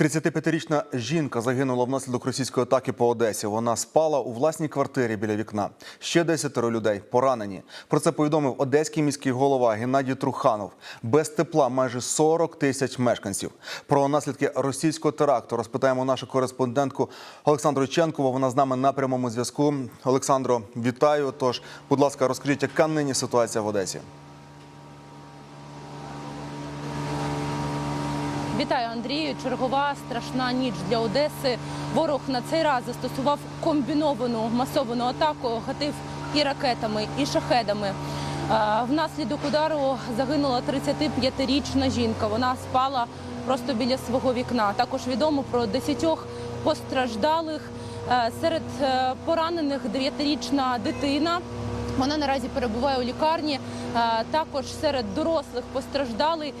35-річна жінка загинула внаслідок російської атаки по Одесі. Вона спала у власній квартирі біля вікна. Ще десятеро людей поранені. Про це повідомив одеський міський голова Геннадій Труханов. Без тепла майже 40 тисяч мешканців. Про наслідки російського теракту розпитаємо нашу кореспондентку Олександру Ченкову. Вона з нами на прямому зв'язку. Олександро, вітаю. Тож, будь ласка, розкажіть, яка нині ситуація в Одесі? Вітаю, Андрію. Чергова страшна ніч для Одеси. Ворог на цей раз застосував комбіновану масовану атаку, гатив і ракетами, і шахедами. Внаслідок удару загинула 35-річна жінка. Вона спала просто біля свого вікна. Також відомо про 10 постраждалих. Серед е, поранених 9-річна дитина. Вона наразі перебуває у лікарні. Також серед дорослих постраждалий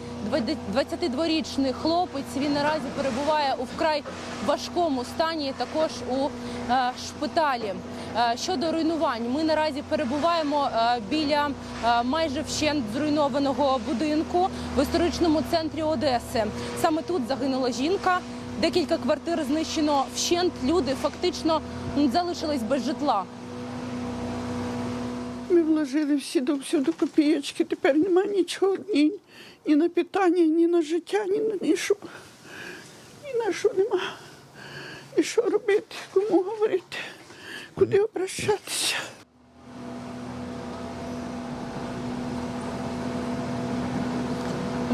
22-річний хлопець. Він наразі перебуває у вкрай важкому стані. Також у е, шпиталі. Е, Щодо руйнувань, ми наразі перебуваємо е, біля майже вщент зруйнованого будинку в історичному центрі Одеси. Саме тут загинула жінка. Декілька квартир знищено вщент. Люди фактично залишились без житла. Ми вложили всі до всюди копійочки, тепер нема нічого ні, ні на питання, ні на життя, ні на нішу. Ні на що нема. І що робити, кому говорити, куди обращатися.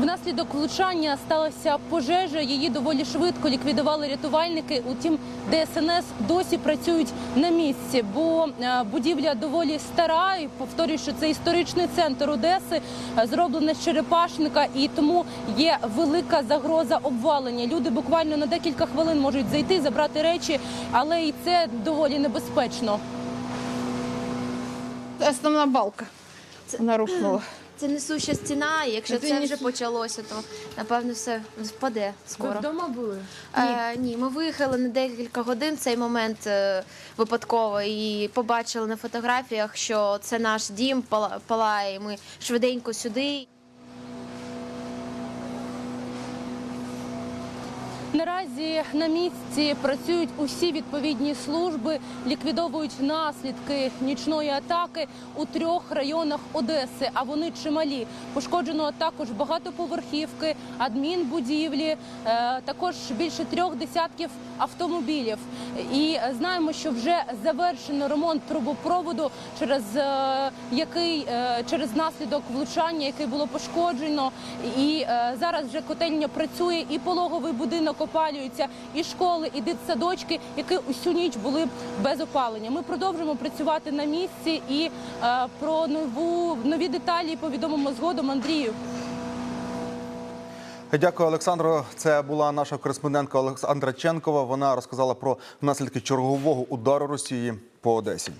Внаслідок влучання сталася пожежа. Її доволі швидко ліквідували рятувальники. Утім, ДСНС досі працюють на місці, бо е, будівля доволі стара. І повторюю, що це історичний центр Одеси, е, зроблена з черепашника, і тому є велика загроза обвалення. Люди буквально на декілька хвилин можуть зайти, забрати речі, але і це доволі небезпечно. Основна балка. Вона рухнула. Це несуща стіна, і якщо Це це, вже почалося, то напевно все впаде скоро. вдома були? Е, ні, ми виїхали на декілька годин цей момент е, випадково і побачили на фотографіях, що це наш дім пала- палає. і Ми швиденько сюди. Наразі на місці працюють усі відповідні служби, ліквідовують наслідки нічної атаки у трьох районах Одеси. А вони чималі. Пошкоджено також багатоповерхівки, адмінбудівлі, е, також більше трьох десятків автомобілів. І знаємо, що вже завершено ремонт трубопроводу, через е, який е, через наслідок влучання, яке було пошкоджено. І зараз вже котельня працює, і пологовий будинок опалюється, і школи, і дитсадочки, які усю ніч були без опалення. Ми продовжуємо працювати на місці і е, про нову нові деталі повідомимо згодом Андрію. Дякую, Олександро. Це була наша кореспондентка Олександра Ченкова. Вона розказала про наслідки чергового удару Росії по Одесі.